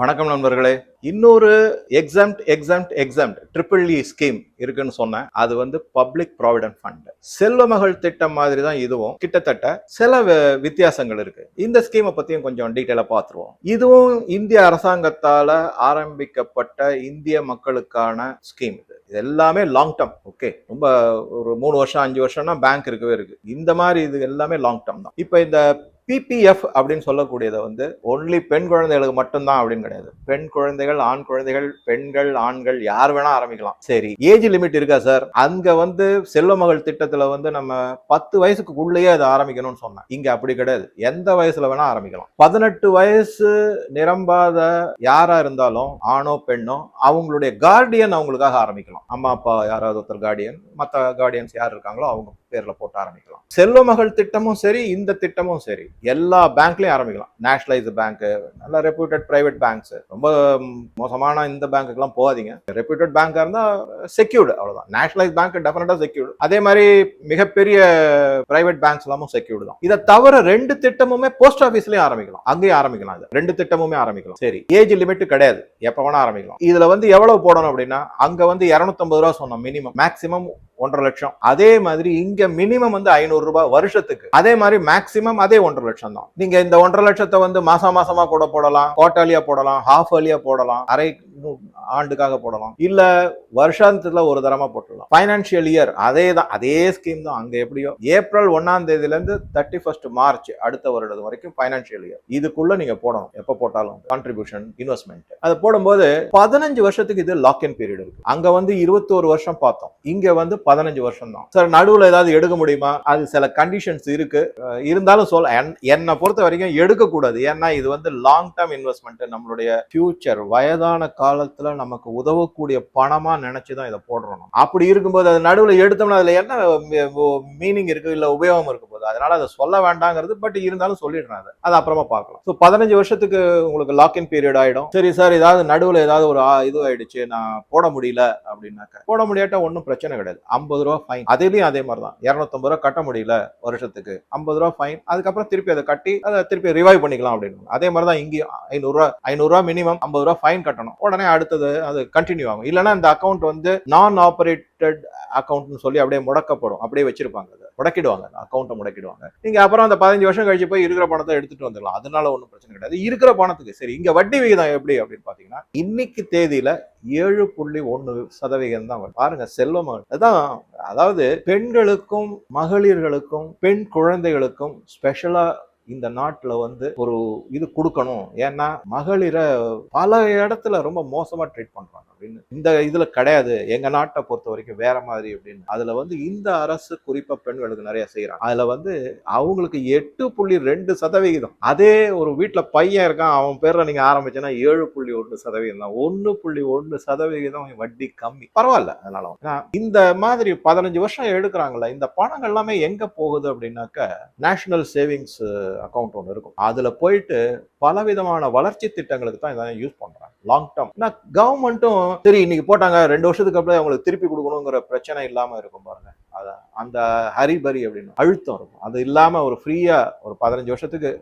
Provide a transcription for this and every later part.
வணக்கம் நண்பர்களே. இன்னொரு exempt exempt exempt triple E scheme இருக்குன்னு சொன்னேன். அது வந்து பப்ளிக் ப்ராவிடன்ட் ஃபண்ட் செல்வ மகள் திட்டம் மாதிரி தான் இதுவும். கிட்டத்தட்ட சில வித்தியாசங்கள் இருக்கு. இந்த ஸ்கீமை பத்தியும் கொஞ்சம் டீட்டெயிலாக பார்த்துருவோம். இதுவும் இந்திய அரசாங்கத்தால ஆரம்பிக்கப்பட்ட இந்திய மக்களுக்கான ஸ்கீம் இது. இது எல்லாமே லாங் டேர்ம் ஓகே ரொம்ப ஒரு மூணு வருஷம் அஞ்சு வருஷம்னா பேங்க் இருக்கவே இருக்கு. இந்த மாதிரி இது எல்லாமே லாங் டேர்ம் தான். இப்போ இந்த பிபிஎஃப் அப்படின்னு சொல்லக்கூடியதை வந்து ஒன்லி பெண் குழந்தைகளுக்கு மட்டும்தான் அப்படின்னு கிடையாது. பெண் குழந்தைகள் ஆண் குழந்தைகள் பெண்கள் ஆண்கள் யார் வேணா ஆரம்பிக்கலாம். சரி ஏஜ் லிமிட் இருக்கா சார் அங்க வந்து செல்வ மகள் திட்டத்துல வந்து நம்ம பத்து வயசுக்கு உள்ளேயே அதை ஆரம்பிக்கணும்னு சொன்னேன். இங்க அப்படி கிடையாது. எந்த வயசுல வேணா ஆரம்பிக்கலாம். பதினெட்டு வயசு நிரம்பாத யாரா இருந்தாலும் ஆணோ பெண்ணோ அவங்களுடைய கார்டியன் அவங்களுக்காக ஆரம்பிக்கலாம். அம்மா அப்பா யாராவது ஒருத்தர் கார்டியன் மற்ற கார்டியன்ஸ் யார் இருக்காங்களோ அவங்க. பேர்ல போட்டு ஆரம்பிக்கலாம். செல்வ மகள் திட்டமும் சரி இந்த திட்டமும் சரி எல்லா பேங்க்லயும் ஆரம்பிக்கலாம். நேஷ்னலைஸ் பேங்க்கு நல்ல ரெப்யூட்டட் ப்ரைவேட் பேங்க்ஸு. ரொம்ப மோசமான இந்த பேங்க்குக்கெல்லாம் போகாதீங்க. ரெப்யூட்டட் பேங்காக இருந்தால் செக்யூர்டு அவ்வளோதான் நேஷனலைஸ் பேங்க் டெஃபினட்டாக செக்யூர்டு. அதே மாதிரி மிகப்பெரிய ப்ரைவேட் பேங்க்ஸ் எல்லாமும் செக்யூர்டு தான். இதை தவிர ரெண்டு திட்டமுமே போஸ்ட் ஆஃபீஸ்லேயும் ஆரம்பிக்கலாம். அங்கேயும் ஆரம்பிக்கலாம் இது. ரெண்டு திட்டமுமே ஆரம்பிக்கலாம். சரி ஏஜ் லிமிட் கிடையாது. எப்போ வேணா ஆரம்பிக்கலாம். இதில் வந்து எவ்வளவு போடணும் அப்படின்னா அங்கே வந்து 250 ரூபா சொன்னோம் மினிமம் மேக்ஸிமம் ஒன்றரை லட்சம். அதே மாதிரி இங்க மினிமம் வந்து ஐநூறு ரூபாய் வருஷத்துக்கு. அதே மாதிரி மேக்ஸிமம் அதே ஒன்றரை லட்சம் தான். நீங்க இந்த ஒன்றரை லட்சம் லட்சத்தை வந்து மாசம் மாசமா கூட போடலாம் குவார்டர்லியா போடலாம் ஹாஃப் அலியா போடலாம் அரை ஆண்டுக்காக போடலாம். இல்ல வருஷத்துல ஒரு தரமா போட்டுடலாம். பைனான்சியல் இயர் அதே தான் அதே ஸ்கீம் தான். அங்க எப்படியோ ஏப்ரல் ஒன்னாம் தேதியில இருந்து தேர்ட்டி ஃபர்ஸ்ட் மார்ச் அடுத்த வருடம் வரைக்கும் பைனான்சியல் இயர் இதுக்குள்ள நீங்க போடணும். எப்ப போட்டாலும் கான்ட்ரிபியூஷன் இன்வெஸ்ட்மெண்ட் அதை போடும்போது பதினஞ்சு வருஷத்துக்கு இது லாக் இன் பீரியட் இருக்கு. அங்க வந்து இருபத்தோரு வருஷம் பார்த்தோம். இங்க வந்து பதினஞ்சு வருஷம் தான். சார் நடுவில் ஏதாவது எடுக்க முடியுமா? அது சில கண்டிஷன்ஸ் இருக்கு. இருந்தாலும் சொல்ல என்- என்னை பொறுத்த வரைக்கும் எடுக்க கூடாது. ஏன்னா இது வந்து லாங் டேர்ம் இன்வெஸ்ட்மெண்ட் நம்மளுடைய ஃபியூச்சர் வயதான காலத்துல நமக்கு உதவக்கூடிய பணமா நினைச்சு தான் இதை போடுறோம் அப்படி இருக்கும்போது அது நடுவில் எடுத்தோம்னா அதுல என்ன மீனிங் இருக்கு? இல்ல உபயோகம் இருக்கு போது அதனால அதை சொல்ல வேண்டாங்கிறது பட் இருந்தாலும் சொல்லிடுறேன் அது. அது அப்புறமா பார்க்கலாம். ஸோ பதினஞ்சு வருஷத்துக்கு உங்களுக்கு லாக் இன் பீரியட் ஆயிடும். சரி சார் ஏதாவது நடுவில் ஏதாவது ஒரு இது ஆயிடுச்சு நான் போட முடியல அப்படின்னாக்க போட முடியாட்டா ஒன்றும் பிரச்சனை கிடையாது. ஐம்பது ரூபா ஃபைன் அதுலேயும் அதே மாதிரி தான் இரநூத்தம்பது ரூபா கட்ட முடியல வருஷத்துக்கு. ஐம்பது ரூபா ஃபைன் அதுக்கப்புறம் திருப்பி அதை கட்டி அதை திருப்பி ரிவைவ் பண்ணிக்கலாம் அப்படின்னு. அதே மாதிரி தான் இங்கேயும் ஐநூறுரூவா ஐநூறுரூவா மினிமம் ஐம்பது ரூபா ஃபைன் கட்டணும். உடனே அடுத்தது அது கண்டினியூ ஆகும். இல்லைன்னா இந்த அக்கௌண்ட் வந்து நான் ஆப்ரேட்டட் அக்கௌண்ட்னு சொல்லி அப்படியே முடக்கப்படும். அப்படியே வச்சிருப்பாங்க அதை. முடக்கிடுவாங்க. அந்த அக்கௌண்ட்டை முடக்கிடுவாங்க. நீங்கள் அப்புறம் அந்த பதினஞ்சு வருஷம் கழிச்சு போய் இருக்கிற பணத்தை எடுத்துட்டு வந்துடலாம். அதனால ஒன்றும் பிரச்சனை கிடையாது. இருக்கிற பணத்துக்கு சரி. இங்கே வட்டி விகிதம் எப்படி அப்படின்னு பார்த்தீங்கன்னா இன்னைக்கு தேதியில ஏழு புள்ளி ஒன்று சதவிகிதம் தான் பாருங்க செல்வம் அதான் அதாவது பெண்களுக்கும் மகளிர்களுக்கும் பெண் குழந்தைகளுக்கும் ஸ்பெஷலாக இந்த நாட்டில் வந்து ஒரு இது கொடுக்கணும். ஏன்னா மகளிரை பல இடத்துல ரொம்ப மோசமாக ட்ரீட் பண்ணுறாங்க அப்படின்னு. இந்த இதில் கிடையாது. எங்கள் நாட்டை பொறுத்த வரைக்கும் வேற மாதிரி அப்படின்னு. அதில் வந்து இந்த அரசு குறிப்பாக பெண்களுக்கு நிறைய செய்கிறாங்க அதில் வந்து அவங்களுக்கு எட்டு புள்ளி ரெண்டு சதவிகிதம். அதே ஒரு வீட்டில் பையன் இருக்கான் அவன் பேரில் நீங்கள் ஆரம்பிச்சேன்னா ஏழு புள்ளி ஒன்று சதவிகிதம் தான். ஒன்று புள்ளி ஒன்று சதவிகிதம் வட்டி கம்மி. பரவாயில்ல அதனால ஏன்னா, இந்த மாதிரி பதினஞ்சு வருஷம் எடுக்கிறாங்கல்ல இந்த பணங்கள் எல்லாமே எங்கே போகுது அப்படின்னாக்க நேஷனல் சேவிங்ஸ் அக்கௌண்ட் ஒன்று இருக்கும். அதில் போயிட்டு பலவிதமான வளர்ச்சி திட்டங்களுக்கு தான் இதை யூஸ் பண்ணுறாங்க லாங் டேர்ம் ஏன்னா கவர்மெண்ட்டும் சரி இன்னைக்கு போட்டாங்க ரெண்டு வருஷத்துக்கு அப்புறம் அவங்களுக்கு திருப்பி கொடுக்கணுங்கிற பிரச்சனை இல்லாமல் இருக்கும் பாருங்க. அதை அந்த ஹரிபரி அப்படின்னு அழுத்தம் இருக்கும். அது இல்லாமல் ஒரு ஃப்ரீயாக ஒரு பதினஞ்சு வருஷத்துக்கு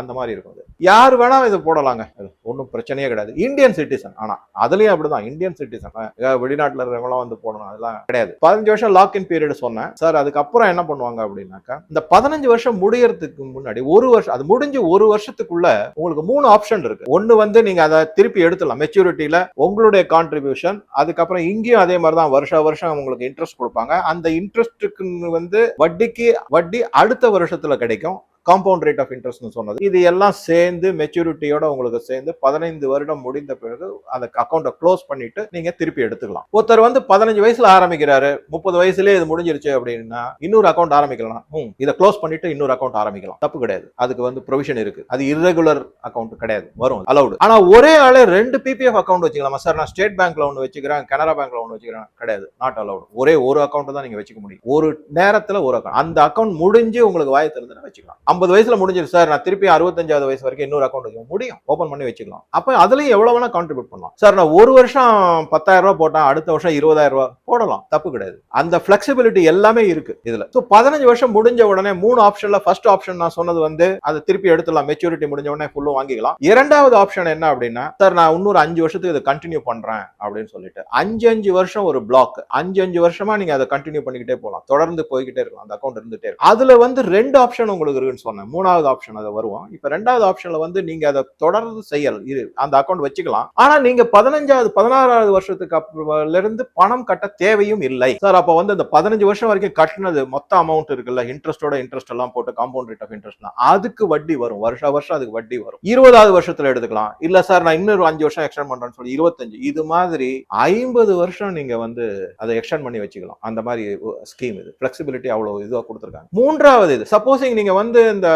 அந்த மாதிரி இருக்கும் அது. யார் வேணா இதை போடலாங்க. ஒன்றும் பிரச்சனையே கிடையாது. இந்தியன் சிட்டிசன் ஆனா அதுலயும் அப்படிதான். இந்தியன் சிட்டிசன் வெளிநாட்டில் இருக்கிறவங்களாம் வந்து போடணும். அதெல்லாம் கிடையாது. பதினஞ்சு வருஷம் லாக் இன் பீரியட் சொன்னேன். சார் அதுக்கப்புறம் என்ன பண்ணுவாங்க அப்படின்னாக்கா இந்த பதினஞ்சு வருஷம் முடியறதுக்கு முன்னாடி ஒரு வருஷம் அது முடிஞ்சு ஒரு வருஷத்துக்குள்ள உங்களுக்கு மூணு ஆப்ஷன் இருக்கு. ஒன்னு வந்து நீங்க அதை திருப்பி எடுத்துடலாம். மெச்சூரிட்டியில உங்களுடைய கான்ட்ரிபியூஷன் அதுக்கப்புறம் இங்கேயும் அதே மாதிரி தான் வருஷ வருஷம் உங்களுக்கு இன்ட்ரெஸ்ட் கொடுப்பாங்க. அந்த இன்ட்ரெஸ்ட்டுக்கு வந்து வட்டிக்கு வட்டி அடுத்த வருஷத்துல கிடைக்கும். காம்பவுண்ட் ரேட் ஆஃப் இன்ட்ரெஸ்ட்னு சொன்னது. இது எல்லாம் சேர்ந்து மெச்சூரிட்டியோட உங்களுக்கு சேர்ந்து பதினைந்து வருடம் முடிந்த பிறகு அந்த அக்கௌண்ட்டை க்ளோஸ் பண்ணிட்டு நீங்க திருப்பி எடுத்துக்கலாம். ஒருத்தர் வந்து பதினஞ்சு வயசுல ஆரம்பிக்கிறாரு முப்பது வயசுலயே இது முடிஞ்சிருச்சு அப்படின்னா இன்னொரு அக்கௌண்ட் ஆரம்பிக்கலாம். ம் இதை க்ளோஸ் பண்ணிட்டு இன்னொரு அக்கௌண்ட் ஆரம்பிக்கலாம். தப்பு கிடையாது. அதுக்கு வந்து ப்ரொவிஷன் இருக்கு. அது irregular அக்கௌண்ட் கிடையாது. வரும். அலௌடு ஆனா ஒரே ஆளே ரெண்டு பிபிஎஃப் அக்கௌண்ட் வச்சுக்கலாமா? சார் நான் ஸ்டேட் பேங்க்ல ஒன்று வச்சுக்கிறேன் கனரா பேங்க்ல ஒன்று வச்சுக்கிறேன். கிடையாது. நாட் அலௌடு ஒரே ஒரு அக்கௌண்ட் தான் நீங்க வச்சுக்க முடியும். ஒரு நேரத்துல ஒரு அக்கௌண்ட் அந்த அக்கௌண்ட் முடிஞ்சு உங்களுக்கு வாய் திறந்து வச்சுக்கலாம். ஐம்பது வயசுல முடிஞ்சிடும் சார் நான் திருப்பி அறுபத்தஞ்சாவது வயசு வரைக்கும் இன்னொரு அக்கௌண்ட் வைக்க முடியும். ஓப்பன் பண்ணி வச்சுக்கலாம். அப்ப அதுலயும் எவ்வளவு வேணா கான்ட்ரிபியூட் பண்ணலாம். சார் நான் ஒரு வருஷம் பத்தாயிரம் ரூபாய் போட்டேன் அடுத்த வருஷம் இருபதாயிரம் ரூபாய் போடலாம். தப்பு கிடையாது. அந்த பிளெக்சிபிலிட்டி எல்லாமே இருக்கு இதுல. ஸோ பதினஞ்சு வருஷம் முடிஞ்ச உடனே மூணு ஆப்ஷன்ல ஃபர்ஸ்ட் ஆப்ஷன் நான் சொன்னது வந்து அதை திருப்பி எடுத்துலாம் மெச்சூரிட்டி முடிஞ்ச உடனே ஃபுல்லும் வாங்கிக்கலாம். இரண்டாவது ஆப்ஷன் என்ன அப்படின்னா சார் நான் இன்னொரு அஞ்சு வருஷத்துக்கு இதை கண்டினியூ பண்றேன் அப்படின்னு சொல்லிட்டு. அஞ்சு அஞ்சு வருஷம் ஒரு பிளாக் அஞ்சு அஞ்சு வருஷமா நீங்க அதை கண்டினியூ பண்ணிக்கிட்டே போகலாம். தொடர்ந்து போய்கிட்டே இருக்கலாம். அந்த அக்கௌண்ட் இருந்துட்டே இருக்கும். அதுல வந்து ரெண்டு ஆப்ஷன் உங்களுக்கு இருக்குன்னு சொன்னேன். மூணாவது ஆப்ஷன் அதை வருவோம் இப்ப ரெண்டாவது ஆப்ஷன்ல வந்து நீங்க அதை தொடர்ந்து செய்யல். இது அந்த அக்கௌண்ட் வச்சுக்கலாம். ஆனா நீங்க பதினஞ்சாவது பதினாறாவது வருஷத்துக்கு அப்புறம்ல இருந்து பணம் கட்ட தேவையும் இல்லை. சார் அப்ப வந்து அந்த பதினஞ்சு வருஷம் வரைக்கும் கட்டினது மொத்த அமௌண்ட் இருக்குல்ல இன்ட்ரெஸ்டோட இன்ட்ரெஸ்ட் எல்லாம் போட்டு காம்பவுண்ட் ரேட் ஆஃப் இன்ட்ரெஸ்ட் அதுக்கு வட்டி வரும். வருஷம் வருஷம் அதுக்கு வட்டி வரும். இருபதாவது வருஷத்துல எடுத்துக்கலாம். இல்ல சார் நான் இன்னொரு அஞ்சு வருஷம் எக்ஸ்டெண்ட் பண்றேன்னு சொல்லி இருபத்தஞ்சு. இது மாதிரி ஐம்பது வருஷம் நீங்க வந்து அதை எக்ஸ்டெண்ட் பண்ணி வச்சுக்கலாம். அந்த மாதிரி ஸ்கீம் இது. ஃபிளெக்சிபிலிட்டி அவ்வளவு இதுவா கொடுத்துருக்காங்க. மூன்றாவது இது. சப்போஸிங் நீங்க வந்து இந்த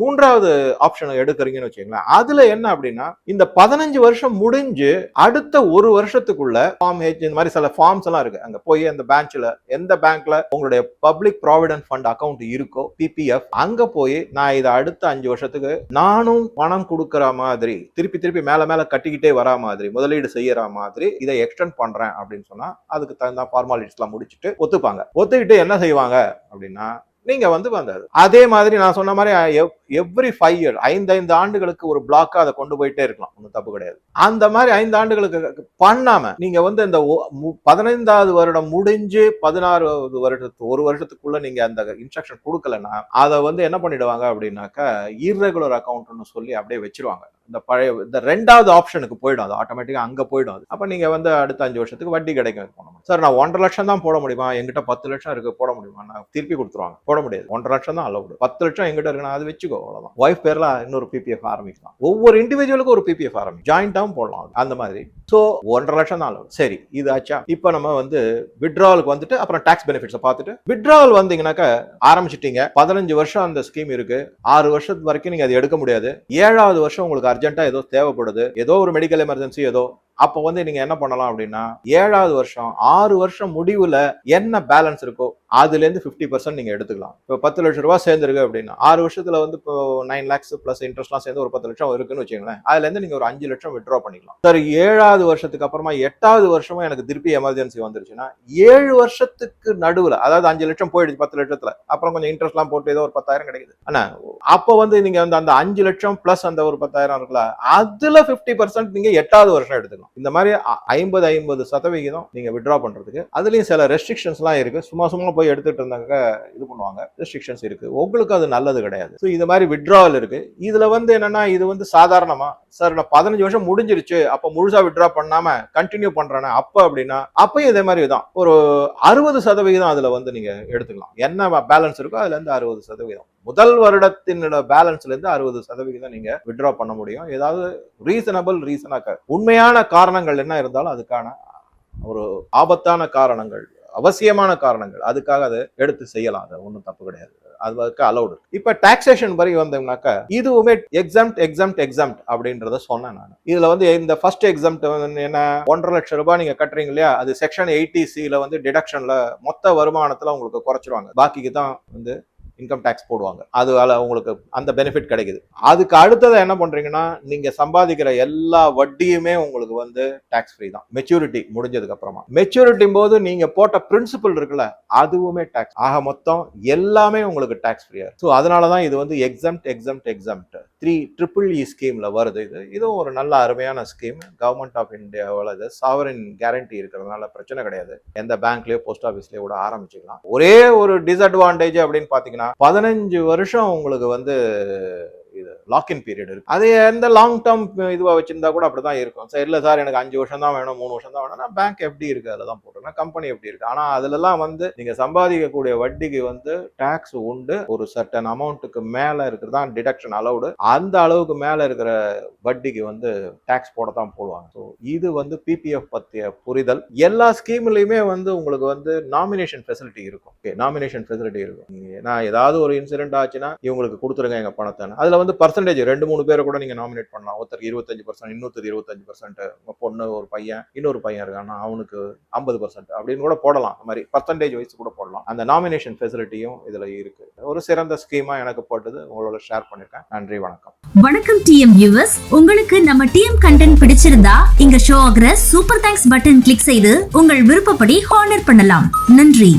மூன்றாவது ஆப்ஷன் எடுக்கிறீங்கன்னு வச்சுக்கோங்களேன். அதுல என்ன அப்படின்னா இந்த பதினஞ்சு வருஷம் முடிஞ்சு அடுத்த ஒரு வருஷத்துக்குள்ள ஃபார்ம் ஹெச் இந்த மாதிரி சில ஃபார்ம்ஸ் எல்லாம் இருக்கு. அங்க போய் அந்த பேங்க்ல எந்த பேங்க்ல உங்களுடைய பப்ளிக் ப்ராவிடன்ட் ஃபண்ட் அக்கவுண்ட் இருக்கோ பிபிஎஃப் அங்க போய் நான் இதை அடுத்த அஞ்சு வருஷத்துக்கு நானும் பணம் கொடுக்கற மாதிரி திருப்பி திருப்பி மேல மேல கட்டிக்கிட்டே வரா மாதிரி முதலீடு செய்யற மாதிரி இதை எக்ஸ்டெண்ட் பண்றேன் அப்படின்னு சொன்னா அதுக்கு தகுந்த ஃபார்மாலிட்டிஸ் எல்லாம் முடிச்சுட்டு ஒத்துப்பாங்க. ஒத்துக்கிட்டு என்ன செய்வாங்க அப்படின்னா நீங்க வந்து வந்தது அதே. மாதிரி நான் சொன்ன மாதிரி எவ்ரி ஃபைவ் இயர் ஐந்து ஐந்து ஆண்டுகளுக்கு ஒரு பிளாக்கா அதை கொண்டு போயிட்டே இருக்கலாம். ஒன்றும் தப்பு கிடையாது. அந்த மாதிரி ஐந்து ஆண்டுகளுக்கு பண்ணாம நீங்க வந்து இந்த ஒ- மு- பதினைந்தாவது வருடம் முடிஞ்சு பதினாறாவது வருடத்து ஒரு வருஷத்துக்குள்ள நீங்க அந்த இன்ஸ்ட்ரக்ஷன் கொடுக்கலன்னா அதை வந்து என்ன பண்ணிடுவாங்க அப்படின்னாக்கா irregular அக்கௌண்ட்னு சொல்லி அப்படியே வச்சிருவாங்க. இந்த பழைய இந்த ரெண்டாவது ஆப்ஷனுக்கு போயிடும் அது ஆட்டோமேட்டிக்காக அங்கே போயிடும் அது. அப்போ நீங்கள் வந்து அடுத்த அஞ்சு வருஷத்துக்கு வட்டி கிடைக்கும் போனோம் சார் நான் ஒன்றரை லட்சம் தான் போட முடியுமா? எங்கிட்ட பத்து லட்சம் இருக்கு போட முடியுமா? நான் திருப்பி கொடுத்துருவாங்க. போட முடியாது. ஒன்றரை லட்சம் தான் அளவு பத்து லட்சம் எங்கிட்ட இருக்குன்னா அது வச்சுக்கோ அவ்வளோதான் ஒய்ஃப் பேரில் இன்னொரு பிபிஎஃப் ஆரம்பிக்கலாம். ஒவ்வொரு இண்டிவிஜுவலுக்கும் ஒரு பிபிஎஃப் ஆரம்பிக்கும் ஜாயிண்டாகவும் போடலாம் அந்த மாதிரி. ஸோ ஒன்றரை லட்சம் தான் அளவு சரி இது ஆச்சா? இப்போ நம்ம வந்து விட்ராவலுக்கு வந்துட்டு அப்புறம் டாக்ஸ் பெனிஃபிட்ஸை பார்த்துட்டு விட்ராவல் வந்தீங்கன்னாக்கா ஆரம்பிச்சிட்டீங்க. பதினஞ்சு வருஷம் அந்த ஸ்கீம் இருக்கு. ஆறு வருஷத்து வரைக்கும் நீங்கள் அதை எடுக்க முடியாது. ஏழாவது வருஷம் உங்களுக்கு அர்ஜென்ட்டாக ஏதோ தேவைப்படுது ஏதோ ஒரு மெடிக்கல் எமர்ஜென்சி ஏதோ அப்போ வந்து நீங்கள் என்ன பண்ணலாம் அப்படின்னா ஏழாவது வருஷம் ஆறு வருஷம் முடிவில் என்ன பேலன்ஸ் இருக்கோ அதுலேருந்து ஃபிஃப்டி பர்சன்ட் நீங்கள் எடுத்துக்கலாம். இப்போ பத்து லட்சம் ரூபா சேர்ந்துருக்கு அப்படின்னா ஆறு வருஷத்தில் வந்து இப்போ நைன் லேக்ஸ் ப்ளஸ் இன்ட்ரெஸ்ட்லாம் சேர்ந்து ஒரு பத்து லட்சம் இருக்குன்னு வச்சுக்கோங்களேன். அதுலேருந்து நீங்கள் ஒரு அஞ்சு லட்சம் விட்ரா பண்ணிக்கலாம். சார் ஏழாவது வருஷத்துக்கு அப்புறமா எட்டாவது வருஷமும் எனக்கு திருப்பி எமர்ஜென்சி வந்துருச்சுன்னா ஏழு வருஷத்துக்கு நடுவில் அதாவது அஞ்சு லட்சம் போயிடுச்சு பத்து லட்சத்தில் அப்புறம் கொஞ்சம் இன்ட்ரெஸ்ட்லாம் போட்டு ஏதோ ஒரு பத்தாயிரம் கிடைக்குது. ஆனால் அப்போ வந்து நீங்கள் வந்து அந்த அஞ்சு லட்சம் ப்ளஸ் அந்த ஒரு பத்தாயிரம் இருக்குல்ல அதில் ஃபிஃப்டி பர்சன்ட் நீங்கள் எட்டாவது வருஷம் எடுத்துக்கலாம். இந்த மாதிரி ஐம்பது ஐம்பது சதவிகிதம் நீங்கள் விட்ரா பண்ணுறதுக்கு அதுலேயும் சில ரெஸ்ட்ரிக்ஷன்ஸ்லாம் இருக்குது சும்மா சும்மா போய் எடுத்துட்டு இருந்தாங்க இது பண்ணுவாங்க. ரெஸ்ட்ரிக்ஷன்ஸ் இருக்கு. உங்களுக்கு அது நல்லது கிடையாது. ஸோ இது மாதிரி விட்ராவல் இருக்கு. இதுல வந்து என்னன்னா இது வந்து சாதாரணமா சார் நான் பதினஞ்சு வருஷம் முடிஞ்சிருச்சு. அப்ப முழுசா விட்ரா பண்ணாம கண்டினியூ பண்றேன்னா அப்ப அப்படின்னா அப்பயும் இதே மாதிரி தான். ஒரு அறுபது சதவிகிதம் அதுல வந்து நீங்க எடுத்துக்கலாம். என்ன பேலன்ஸ் இருக்கோ அதுல இருந்து அறுபது சதவீதம் முதல் வருடத்தினோட பேலன்ஸ்ல இருந்து அறுபது சதவிகிதம் நீங்க விட்ரா பண்ண முடியும். ஏதாவது ரீசனபிள் ரீசனாக உண்மையான காரணங்கள் என்ன இருந்தாலும் அதுக்கான ஒரு ஆபத்தான காரணங்கள். அவசியமான காரணங்கள். அதுக்காக அதை எடுத்து செய்யலாம். அது ஒன்றும் தப்பு கிடையாது. அதுக்கு அலௌடு இப்ப டாக்ஸேஷன் வரை வந்தோம்னாக்கா இதுவுமே எக்ஸாம்ட் எக்ஸாம்ட் எக்ஸாம்ட் அப்படின்றத சொன்னேன் நான். இதுல வந்து இந்த ஃபர்ஸ்ட் எக்ஸாம்ட் என்ன? ஒன்றரை லட்சம் ரூபாய் நீங்க கட்டுறீங்க இல்லையா? அது செக்ஷன் எயிட்டி சில வந்து டிடக்ஷன்ல மொத்த வருமானத்துல உங்களுக்கு குறைச்சிருவாங்க. பாக்கிக்கு தான் வந்து இன்கம் டேக்ஸ் போடுவாங்க. அதுவால் உங்களுக்கு அந்த பெனிஃபிட் கிடைக்குது. அதுக்கு அடுத்ததை என்ன பண்ணுறீங்கன்னா நீங்கள் சம்பாதிக்கிற எல்லா வட்டியுமே உங்களுக்கு வந்து டேக்ஸ் ஃப்ரீ தான். மெச்சூரிட்டி முடிஞ்சதுக்கு அப்புறமா. மெச்சூரிட்டி போது நீங்கள் போட்ட பிரின்சிபல் இருக்குல்ல அதுவுமே டேக்ஸ் ஆக மொத்தம் எல்லாமே உங்களுக்கு டேக்ஸ் ஃப்ரீயாக ஸோ அதனால தான் இது வந்து exempt exempt exempt three triple E ஸ்கீமில் வருது இது. இதுவும் ஒரு நல்ல அருமையான ஸ்கீம் கவர்மெண்ட் ஆஃப் இந்தியாவில் இது சாவரின் கேரண்டி இருக்கிறதுனால பிரச்சனை கிடையாது. எந்த பேங்க்லேயோ போஸ்ட் ஆஃபீஸ்லேயோ கூட ஆரம்பிச்சுக்கலாம். ஒரே ஒரு டிஸ்அட்வான்டேஜ் அப்படின்னு பார்த்தீங்கன்னா பதினஞ்சு வருஷம் உங்களுக்கு வந்து இது லாக்இன் பீரியட் இருக்கு. அது எந்த லாங் டேர்ம் இதுவாக வச்சிருந்தா கூட அப்படிதான் இருக்கும். சார் இல்லை சார் எனக்கு அஞ்சு வருஷம் தான் வேணும் மூணு வருஷம் தான் வேணும்னா பேங்க் எப்படி இருக்கு? அதில் தான் போட்டுருக்கேன் கம்பெனி எப்படி இருக்கு? ஆனால் அதுலலாம் வந்து நீங்க சம்பாதிக்கக்கூடிய வட்டிக்கு வந்து டேக்ஸ் உண்டு. ஒரு சர்டன் அமௌண்ட்டுக்கு மேலே இருக்கிறது தான் டிடக்ஷன் அலௌடு அந்த அளவுக்கு மேலே இருக்கிற வட்டிக்கு வந்து டேக்ஸ் போட தான் போடுவாங்க. ஸோ இது வந்து பிபிஎஃப் பத்திய புரிதல். எல்லா ஸ்கீம்லையுமே வந்து உங்களுக்கு வந்து நாமினேஷன் ஃபெசிலிட்டி இருக்கும். ஓகே நாமினேஷன் ஃபெசிலிட்டி இருக்கும். நான் ஏதாவது ஒரு இன்சிடென்ட் ஆச்சுன்னா இவங்களுக்கு கொடுத்துருங்க எங்கள் பணத்தை. அதில் வந்து பர்சன் பர்சன்டேஜ் ரெண்டு மூணு பேரை கூட நீங்க நாமினேட் பண்ணலாம். ஒருத்தருக்கு இருபத்தஞ்சு பர்சன்ட் இன்னொருத்தர் இருபத்தஞ்சு பர்சன்ட் பொண்ணு ஒரு பையன் இன்னொரு பையன் இருக்கான்னா அவனுக்கு ஐம்பது பர்சன்ட் அப்படின்னு கூட போடலாம். அந்த மாதிரி பர்சன்டேஜ் வைஸ் கூட போடலாம். அந்த நாமினேஷன் ஃபெசிலிட்டியும் இதுல இருக்கு. ஒரு சிறந்த ஸ்கீமா எனக்கு போட்டது உங்களோட ஷேர் பண்ணியிருக்கேன். நன்றி வணக்கம். வணக்கம் டிஎம் வியூவர்ஸ் உங்களுக்கு நம்ம டிஎம் கண்டென்ட் பிடிச்சிருந்தா இங்க ஷோ ஆகிற சூப்பர் தேங்க்ஸ் பட்டன் கிளிக் செய்து உங்கள் விருப்பப்படி ஹானர் பண்ணலாம். நன்றி.